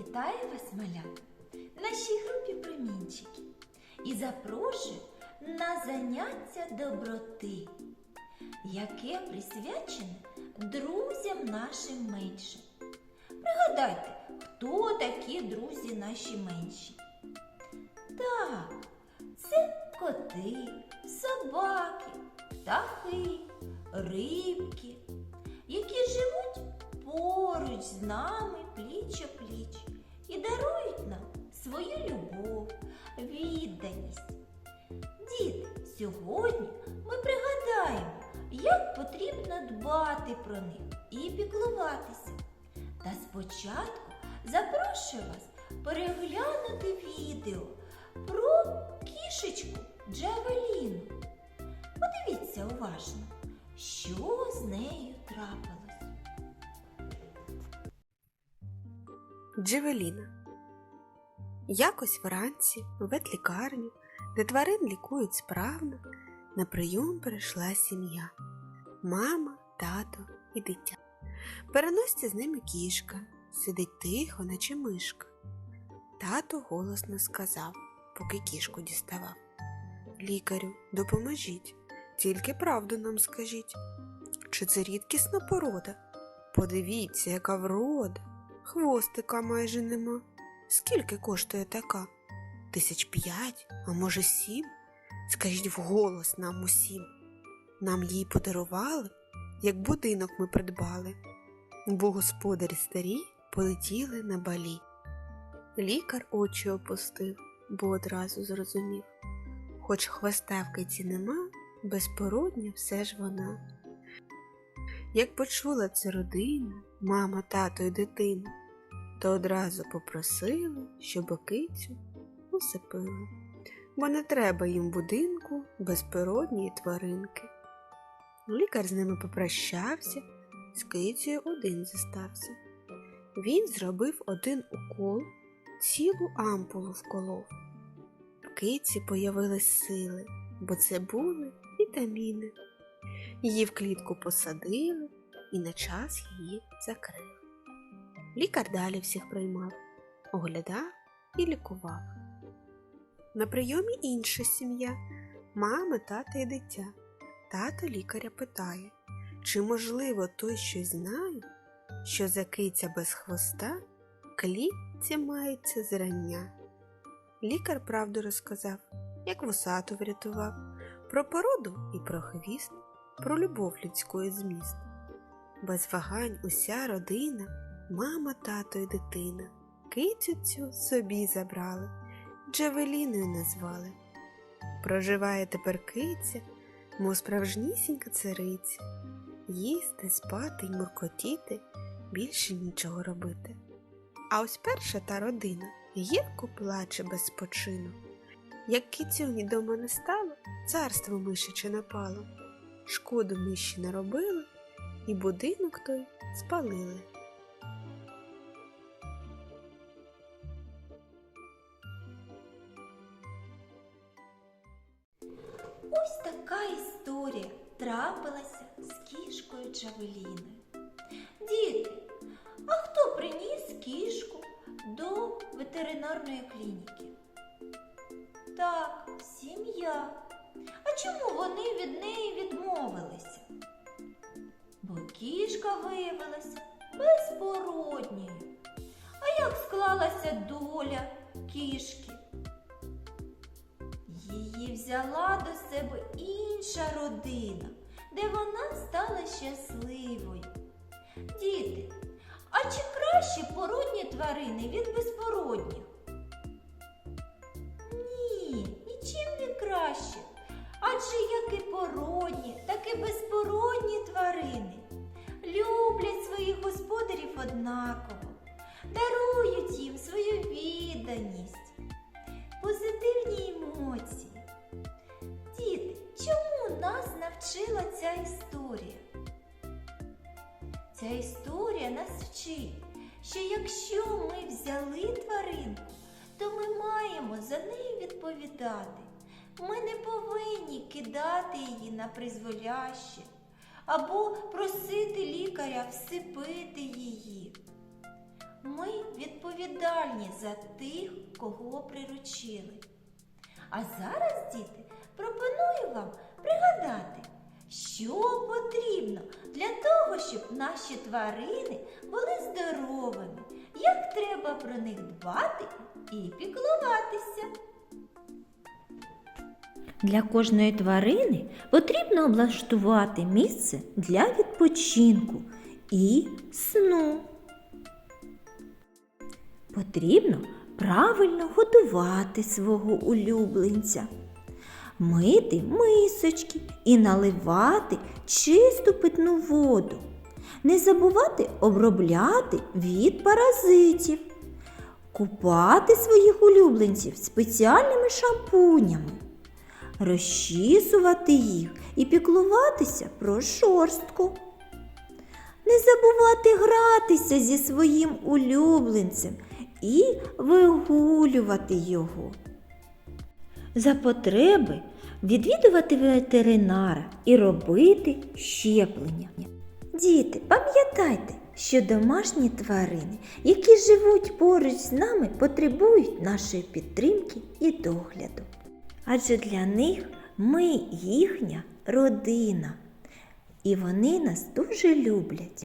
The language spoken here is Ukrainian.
Вітаю вас, малята, нашій групі промінчики і запрошую на заняття доброти, яке присвячене друзям нашим меншим. Пригадайте, хто такі друзі наші менші? Так, це коти, собаки, птахи, рибки, які живуть поруч з нами пліч о пліч і дарують нам свою любов, відданість. Діти, сьогодні ми пригадаємо, як потрібно дбати про них і піклуватися. Та спочатку запрошую вас переглянути відео Джевеліна. Якось вранці в ветлікарню, де тварин лікують справно, на прийом прийшла сім'я мама, тато і дитя. Переноситься з ними кішка, сидить тихо, наче мишка. Тато голосно сказав, поки кішку діставав. Лікарю, допоможіть, тільки правду нам скажіть. Чи це рідкісна порода? Подивіться, яка врода. Хвостика майже нема. Скільки коштує така? Тисяч п'ять, а може сім? Скажіть вголос нам усім. Нам її подарували, як будинок ми придбали, бо господарі старі полетіли на балі. Лікар очі опустив, бо одразу зрозумів. Хоч хвоста в киці нема, безпородня все ж вона. Як почула це родина, мама, тато і дитина, то одразу попросили, щоб кицю усипили, бо не треба їм будинку безпородньої тваринки. Лікар з ними попрощався, з кицею один зостався. Він зробив один укол, цілу ампулу вколов. В киці появились сили, бо це були вітаміни. Її в клітку посадили і на час її закрили. Лікар далі всіх приймав, оглядав і лікував. На прийомі інша сім'я мами, тата і дитя. Тато лікаря питає, чи можливо той щось знає, що за киця без хвоста клітці мається зрання. Лікар правду розказав, як вусату врятував, про породу і про хвіст, про любов людської зміст. Без вагань уся родина, мама, тато і дитина, кицю цю собі забрали, Джавеліною назвали. Проживає тепер киця, мов справжнісінька цариця, їсти, спати й муркотіти, більше нічого робити. А ось перша та родина гірко плаче без спочину. Як кицюні дома не стало, царство мишиче напало, шкоду миші наробили, і будинок той спалили. Ось така історія трапилася з кішкою Джавеліною. Діти, а хто приніс кішку до ветеринарної клініки? Так, сім'я. А чому вони від неї відмовилися? Кішка виявилася безпородньою. А як склалася доля кішки? Її взяла до себе інша родина, де вона стала щасливою. Діти, а чи краще породні тварини від безпородніх? Однаково, дарують їм свою відданість позитивні емоції. Діти, чому нас навчила ця історія? Ця історія нас вчить, що якщо ми взяли тваринку, то ми маємо за неї відповідати. Ми не повинні кидати її на призволяще або просити лікаря всипити її. Ми відповідальні за тих, кого приручили. А зараз, діти, пропоную вам пригадати, що потрібно для того, щоб наші тварини були здоровими, як треба про них дбати і піклуватися. Для кожної тварини потрібно облаштувати місце для відпочинку і сну. Потрібно правильно годувати свого улюбленця, мити мисочки і наливати чисту питну воду. Не забувати обробляти від паразитів, купати своїх улюбленців спеціальними шампунями, розчісувати їх і піклуватися про шорстку. Не забувати гратися зі своїм улюбленцем і вигулювати його. За потреби відвідувати ветеринара і робити щеплення. Діти, пам'ятайте, що домашні тварини, які живуть поруч з нами, потребують нашої підтримки і догляду. Адже для них ми їхня родина, і вони нас дуже люблять.